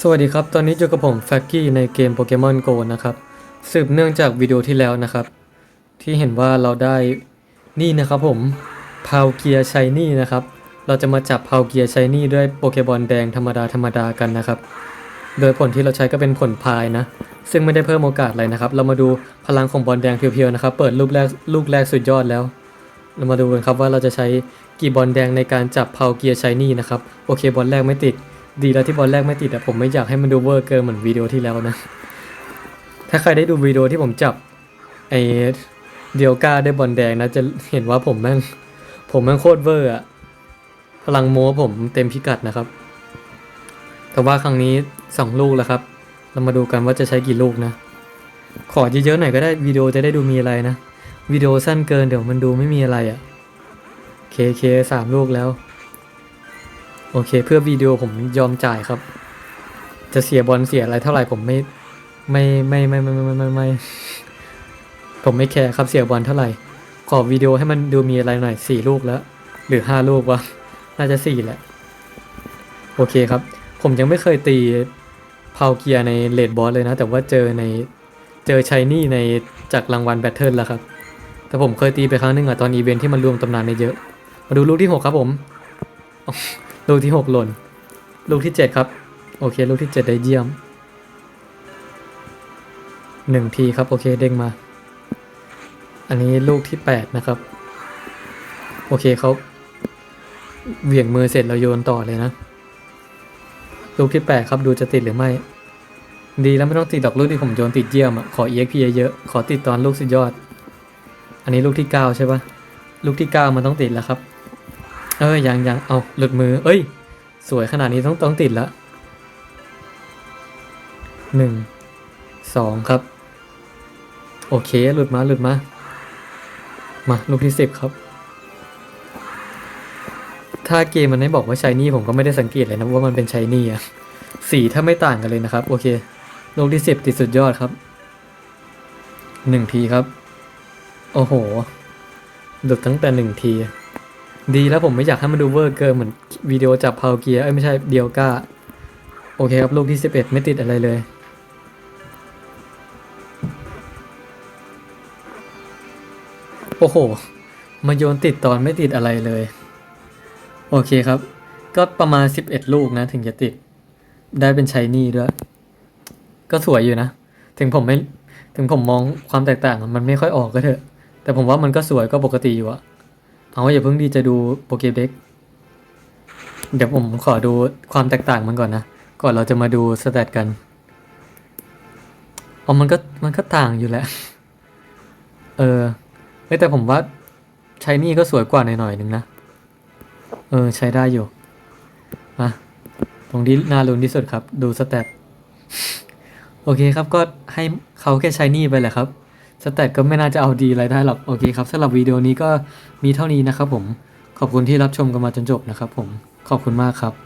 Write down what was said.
สวัสดีครับ ตอนนี้อยู่กับผมแฟกกี้ในเกมโปเกมอนโกนะครับ สืบเนื่องจากวิดีโอที่แล้วนะครับ ที่เห็นว่าเราได้นี่นะครับผมพาวเกียร์ชายนี่นะครับ เราจะมาจับพาวเกียร์ชายนี่ด้วยโปเกบอลแดงธรรมดาธรรมดากันนะครับ โดยผลที่เราใช้ก็เป็นผลพายนะ ซึ่งไม่ได้เพิ่มโอกาสอะไรนะครับ เรามาดูพลังของบอลแดงเพียวๆนะครับ เปิดลูกแรกลูกแรกสุดยอดแล้ว เรามาดูกันครับว่าเราจะใช้กี่บอลแดงในการจับพาวเกียร์ชายนี่นะครับ โอเคบอลแรกไม่ติด ดีแล้วที่บอลแรกไม่ติดอะผมไม่อยากให้มันดูเวอร์เกินเหมือนวิดีโอที่แล้วนะ ถ้าใครได้ดูวิดีโอที่ผมจับไอเดียวก้าได้บอลแดงนะจะเห็นว่าผมแม่งผมแม่งโคตรเวอร์อะพลังโม้ผมเต็มพิกัดนะครับ แต่ว่าครั้งนี้สองลูกแล้วครับ เรามาดูกันว่าจะใช้กี่ลูกนะ ขอเยอะๆหน่อยก็ได้วิดีโอจะได้ดูมีอะไรนะวิดีโอสั้นเกินเดี๋ยวมันดูไม่มีอะไรอะเคเคสามลูกแล้ว โอเค เพื่อวิดีโอผมยอมจ่ายครับ จะเสียบอลเสียอะไรเท่าไหร่ผมไม่ไม่ไม่ไม่ไม่ไม่ไม่ไม่ไม่ผมไม่แคร์ครับเสียบอลเท่าไหร่ ขอวิดีโอให้มันดูมีอะไรหน่อยสี่ลูกแล้ว หรือห้าลูกวะน่าจะสี่แหละ โอเคครับ ผมยังไม่เคยตีพาวเกียในเลดบอสเลยนะ แต่ว่าเจอในเจอชายนี่ในจากรางวัลแบทเทิลแล้วครับ แต่ผมเคยตีไปครั้งหนึงอะตอนอีเวนท์ที่มันรวมตำนานในเยอะ มาดูลูกที่หกครับผม ลูกที่หกหล่น ลูกที่เจ็ดครับ โอเค ลูกที่เจ็ดได้เยี่ยมหนึ่งทีครับ โอเคเด้งมา อันนี้ลูกที่แปดนะครับ โอเคเขาเหวี่ยงมือเสร็จเราโยนต่อเลยนะ ลูกที่แปดครับดูจะติดหรือไม่ ดีแล้วไม่ต้องติดดอกลูกที่ผมโยนติดเยี่ยมอะขอ EXP เยอะๆขอติดตอนลูกสุดยอด อันนี้ลูกที่เก้าใช่ปะลูกที่เก้ามันต้องติดแล้วครับ เอ้ยยังยังเอาหลุดมือ เอ้ย สวยขนาดนี้ต้องต้องติดละหนึ่งสองครับ โอเค หลุดมาหลุดมา มาลูกที่สิบครับ ถ้าเกมมันไม่บอกว่าชายนี่ผมก็ไม่ได้สังเกตเลยนะว่ามันเป็นชายนี่อะสีถ้าไม่ต่างกันเลยนะครับ โอเคลูกที่สิบติดสุดยอดครับหนึ่งทีครับ โอ้โหหลุดตั้งแต่หนึ่งที ดีแล้วผมไม่อยากให้มันดูเวอร์เกินเหมือนวิดีโอจับพาวเกียร์เอ้ยไม่ใช่เดียวก้า โอเคครับ ลูกที่ 11 ไม่ติดอะไรเลย โอ้โห มาโยนติดตอนไม่ติดอะไรเลย โอเคครับ ก็ประมาณ 11 ลูกนะ ถึงจะติด ได้เป็นชายนี่ด้วย ก็สวยอยู่นะ ถึงผมไม่ ถึงผมมองความแตกต่างมันไม่ค่อยออกก็เถอะ แต่ผมว่ามันก็สวยก็ปกติอยู่อะ เอาอย่าเพิ่งดีจะดูโปเกเด็กเดี๋ยวผมขอดูความแตกต่างมันก่อนนะ ก่อนเราจะมาดูสแตทกันอ๋อมันก็มันก็ต่างอยู่แหละ เออแต่ผมว่าใช้นี่ก็สวยกว่าหน่อยๆหนึ่งนะ เออ ใช้ได้อยู่มาตรงที่น่าลุ้นที่สุดครับ ดูสแตทโอเคครับก็ให้เขาแค่ใช้นี่ไปแหละครับ แตทก็ไม่น่าจะเอาดีอะไรได้หรอก โอเคครับสำหรับวิดีโอนี้ก็มีเท่านี้นะครับผม ขอบคุณที่รับชมกันมาจนจบนะครับผม ขอบคุณมากครับ